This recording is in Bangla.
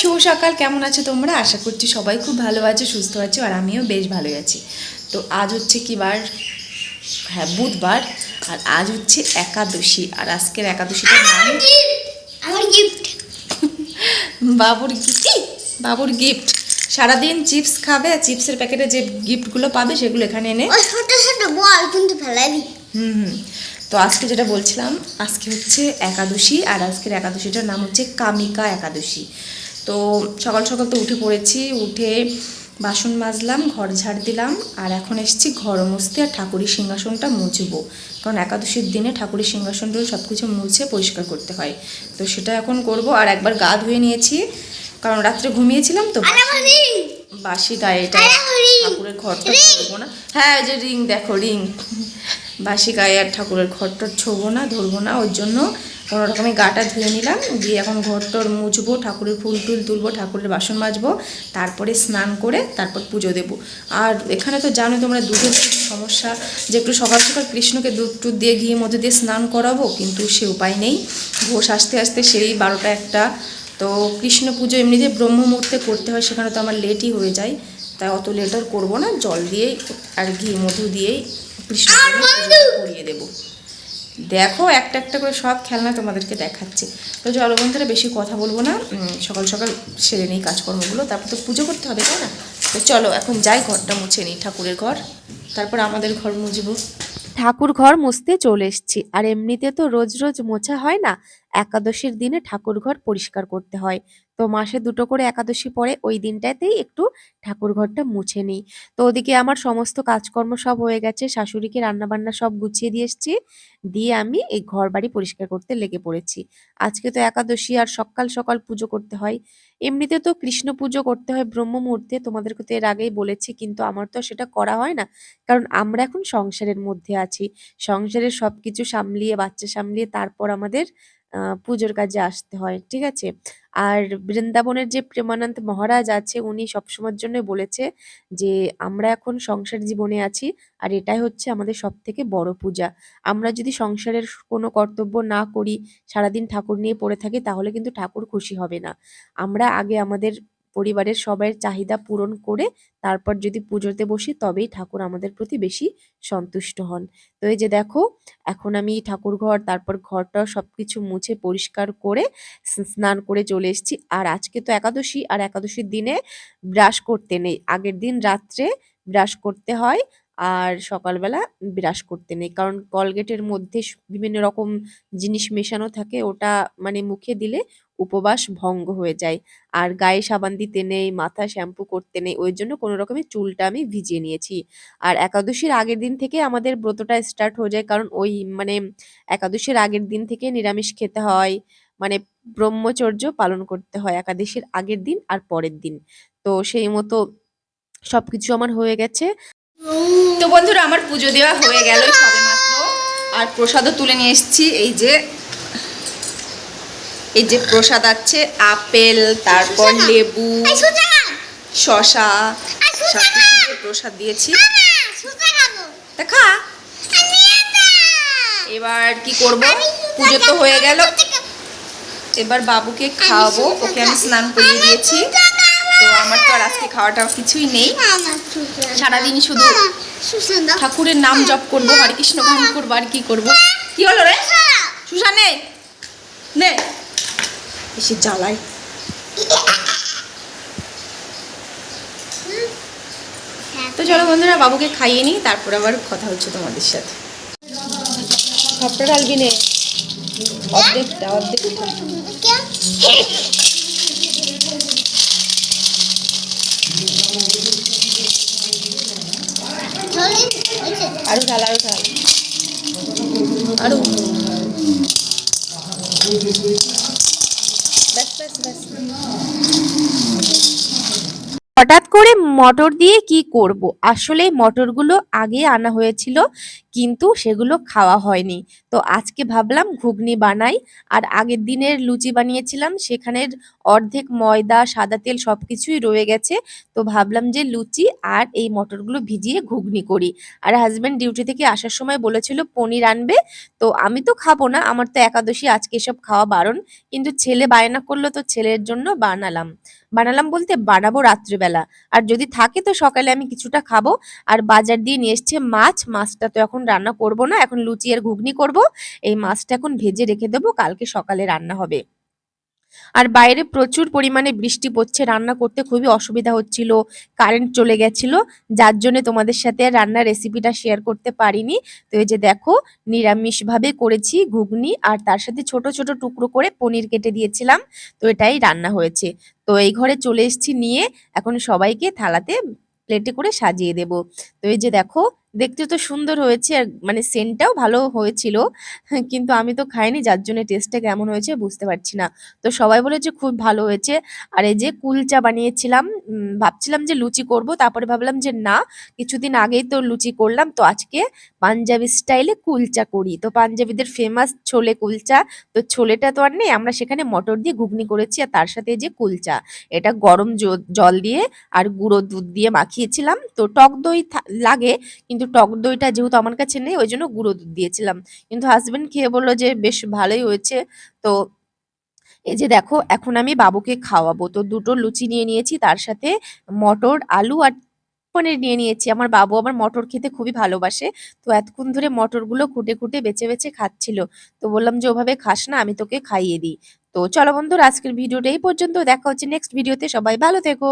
শুভ সকাল। কেমন আছো তোমরা? আশা করছি সবাই খুব ভালো আছো সুস্থ আছো আর আমিও বেশ ভালোই আছি। তো আজ হচ্ছে কি বার? হ্যাঁ বুধবার। আর আজ হচ্ছে একাদশী। আর আজকের একাদশীটার নাম আমার গিফট বাবুর গিফট বাবুর গিফট সারাদিন চিপস খাবে আর চিপসের প্যাকেটে যে গিফটগুলো পাবে সেগুলো এখানে এনে ছোট ছোট বল কিন্তু ফেলাই দি। হুম হুম। তো আজকে যেটা বলছিলাম আজকে হচ্ছে একাদশী। আর আজকের একাদশীটার নাম হচ্ছে কামিকা একাদশী। তো সকাল সকাল তো উঠে পড়েছি উঠে বাসন মাজলাম ঘর ঝাড় দিলাম আর এখন এসেছি ঘর মুছতে আর ঠাকুরের সিংহাসনটা মুছবো। কারণ একাদশীর দিনে ঠাকুরের সিংহাসনটা সব কিছু মুছে পরিষ্কার করতে হয়। তো সেটা এখন করব আর একবার গা ধুয়ে নিয়েছি কারণ রাত্রে ঘুমিয়েছিলাম তো বাসি গায়ে এটা ঠাকুরের ঘরটা ধরবো না। হ্যাঁ যে রিং দেখো রিং বাসি গায়ে আর ঠাকুরের ঘরটা ছোবো না ধরবো না ওর জন্য কোনো রকমের গাটা ধুয়ে নিলাম। দিয়ে এখন ঘরটর মুছবো ঠাকুরের ফুল টুল তুলবো ঠাকুরের বাসন মাজবো তারপরে স্নান করে তারপর পুজো দেবো। আর এখানে তো জানো তোমরা দুধের সমস্যা যে একটু সকাল সকাল কৃষ্ণকে দুধ টুধ দিয়ে ঘিয়ে মধ্যে দিয়ে স্নান করাবো কিন্তু সে উপায় নেই। ঘোষ আসতে আসতে সেই বারোটা একটা। তো কৃষ্ণ পুজো এমনিতে ব্রহ্ম মুহূর্তে করতে হয় সেখানে তো আমার লেটই হয়ে যায়। তাই অত লেট আর করব না। জল দিয়েই আর ঘি মধু দিয়েই কৃষ্ণ পুজো করিয়ে দেবো। দেখো, একটা একটা করে সব খেলনা তোমাদেরকে দেখাচ্ছি। তো চলো বন্ধুরা, বেশি কথা বলব না। সকাল সকাল সেরে নিই কাজকর্মগুলো। তারপর তো পুজো করতে হবে, তাই না? তো চলো, এখন যাই ঘরটা মুছে নিই, ঠাকুরের ঘর। তারপর আমাদের ঘর মুছবো। ঠাকুর ঘর মুছতে চলে এসছি। আর এমনিতে তো রোজ রোজ মোছা হয় না। একাদশীর দিনে ঠাকুর ঘর পরিষ্কার করতে হয়। তো মাসে দুটো করে একাদশী পরে ওই দিনটাতেই একটু ঠাকুর ঘরটা মুছে নিই। তো ওদিকে আমার সমস্ত কাজকর্ম সব হয়ে গেছে, শাশুড়িকে রান্নাবান্না সব গুছিয়ে দিয়ে এসেছি, দিয়ে আমি এই ঘর বাড়ি পরিষ্কার করতে লেগে পড়েছি। আজকে তো একাদশী আর সকাল সকাল পুজো করতে হয়। এমনিতে তো কৃষ্ণ পুজো করতে হয় ব্রহ্ম মুহূর্তে, তোমাদেরকে তো এর আগেই বলেছি, কিন্তু আমার তো সেটা করা হয় না। কারণ আমরা এখন সংসারের মধ্যে আছি, সংসারের সব কিছু সামলিয়ে, বাচ্চা সামলিয়ে, তারপর আমাদের পুজোর কাজে আসতে হয়, ঠিক আছে? আর বৃন্দাবনের যে প্রেমানন্দ মহারাজ আছে, উনি সবসময়ের জন্য বলেছে যে, আমরা এখন সংসার জীবনে আছি, আর এটাই হচ্ছে আমাদের সব থেকে বড় পূজা। আমরা যদি সংসারের কোনো কর্তব্য না করি, সারাদিন ঠাকুর নিয়ে পড়ে থাকি, তাহলে কিন্তু ঠাকুর খুশি হবে না। আমরা আগে আমাদের পরিবারের সবাই চাহিদা পূরণ করে তারপর যদি পুজোতে বসি তবেই ঠাকুর আমাদের প্রতি বেশি সন্তুষ্ট হন। তো এই যে দেখো, এখন আমি ঠাকুর ঘর, তারপর ঘরটা সব কিছু মুছে পরিষ্কার করে স্নান করে চলে এসেছি। আর আজকে তো একাদশী, আর একাদশীর দিনে ব্রাশ করতে নেই। আগের দিন রাত্রে ব্রাশ করতে হয়। আর সকালবেলা ব্রাশ করতে নেই। কারণ কলগেটের মধ্যে বিভিন্ন রকম জিনিস মেশানো থাকে, ওটা মানে মুখে দিলে উপবাস ভঙ্গ হয়ে যায়। আর গায়ে সাবান দিতে নেই, মাথা শ্যাম্পু করতে নেই, ওই জন্য কোনো রকমের চুলটা আমি ভিজিয়ে নিয়েছি। আর একাদশীর আগের দিন থেকে আমাদের ব্রতটা স্টার্ট হয়ে যায়, কারণ ওই মানে একাদশীর আগের দিন থেকে নিরামিষ খেতে হয় মানে ব্রহ্মচর্য পালন করতে হয় একাদশীর আগের দিন আর পরের দিন। তো সেই মতো সবকিছু আমার হয়ে গেছে। তো বন্ধুরা আমার পুজো দেওয়া হয়ে গেল সবে মাত্র। আর প্রসাদও তুলে নিয়ে এসেছি। এই যে এই যে প্রসাদ আছে আপেল তারপর লেবু শশা সব কিছু দিয়ে প্রসাদ দিয়েছি। দেখা এবার কি করব? পুজো তো হয়ে গেল। এবার বাবুকে খাওয়াবো। ওকে আমি স্নান করিয়ে দিয়েছি। আমার তো আর আজকে খাওয়াটা কিছুই নেই। সারাদিন শুধু ঠাকুরের নাম জপ করব হরে কৃষ্ণ গান করব আর কি করব? কি হলো রে? সুশা নে। এসে জ্বালাই। তো চলো বন্ধুরা বাবুকে খাইয়ে নিই তারপর আবার কথা হচ্ছে তোমাদের সাথে। সবটা ঢালবি নে। অর্ধেকটা অর্ধেকটা। আরো ঢাল আরো ঢাল আরো ব্যাস ব্যাস ব্যাস মটর দিয়ে কি করব? আসলে মটরগুলো আগে আনা হয়েছিল, কিন্তু সেগুলো খাওয়া হয়নি। তো আজকে ভাবলাম ঘুগনি বানাই, আর আগের দিনের লুচি বানিয়েছিলাম, সেখানের অর্ধেক ময়দা, সাদা তেল সব কিছুই রয়ে গেছে। তো ভাবলাম যে লুচি আর এই মটরগুলো ভিজিয়ে ঘুগনি করি। আর হাজব্যান্ড ডিউটি থেকে আসার সময় বলেছিল পনির আনবে, তো আমি তো খাব না, আমার তো একাদশী, আজকে এসব খাওয়া বারণ। কিন্তু ছেলে বায়না করল, তো ছেলের জন্য বানালাম। বানালাম বলতে বানাবো রাত্রিবেলা। আর যদি থাকে তো সকালে আমি কিছুটা খাব। আর বাজার দিয়ে নিয়ে এসছে মাছ। মাছটা তো এখন রান্না করব না। এখন লুচি আর ঘুগনি করব। এই মাছটা এখন ভেজে রেখে দেবো। কালকে সকালে রান্না হবে। আর বাইরে প্রচুর পরিমাণে বৃষ্টি পড়ছে, রান্না করতে খুবই অসুবিধা হচ্ছিল কারেন্ট চলে গেছিল, যার জন্য তোমাদের সাথে রান্নার রেসিপিটা শেয়ার করতে পারিনি। তো এই যে দেখো, নিরামিষভাবে করেছি ঘুগনি আর তার সাথে ছোট ছোট টুকরো করে পনির কেটে দিয়েছিলাম, তো এটাই রান্না হয়েছে। তো এই ঘরে চলে এসেছি নিয়ে, এখন সবাইকে থালাতে প্লেটে করে সাজিয়ে দেব। তো এই যে দেখো দেখতে তো সুন্দর হয়েছে আর মানে সেন্টটাও ভালো হয়েছিল। কিন্তু আমি তো খাইনি, যার জন্য টেস্টটা কেমন হয়েছে বুঝতে পারছি না। তো সবাই বলেছে খুব ভালো হয়েছে। আর এই যে কুলচা বানিয়েছিলাম ভাবছিলাম যে লুচি করব, তারপরে ভাবলাম যে না, কিছুদিন আগেই তো লুচি করলাম। তো আজকে পাঞ্জাবি স্টাইলে কুলচা করি। তো পাঞ্জাবিদের ফেমাস ছোলে কুলচা, তো ছোলেটা তো আর নেই, আমরা সেখানে মটর দিয়ে ঘুগনি করেছি আর তার সাথে যে কুলচা। এটা গরম জল দিয়ে আর গুঁড়ো দুধ দিয়ে মাখিয়েছিলাম। তো টক দই লাগে, কিন্তু টক দইটা যেহেতু আমার কাছে নেই, ওই জন্য গুঁড়ো দুধ দিয়েছিলাম। কিন্তু হাজবেন্ড খেয়ে বলল যে, বেশ ভালোই হয়েছে। তো এই যে দেখো, এখন আমি বাবুকে খাওয়াবো। তো দুটো লুচি নিয়ে নিয়েছি, তার সাথে মটর, আলু আর পনির নিয়ে নিয়েছি। আমার বাবু আবার মটর খেতে খুবই ভালোবাসে। তো এতক্ষণ ধরে মটরগুলো খুঁটে খুঁটে বেছে বেছে খাচ্ছিল। তো বললাম যে, ওভাবে খাস না, আমি তোকে খাইয়ে দিই। তো চলো বন্ধুরা, আজকের ভিডিওটা এই পর্যন্ত দেখা হচ্ছে নেক্সট ভিডিওতে সবাই ভালো থেকো।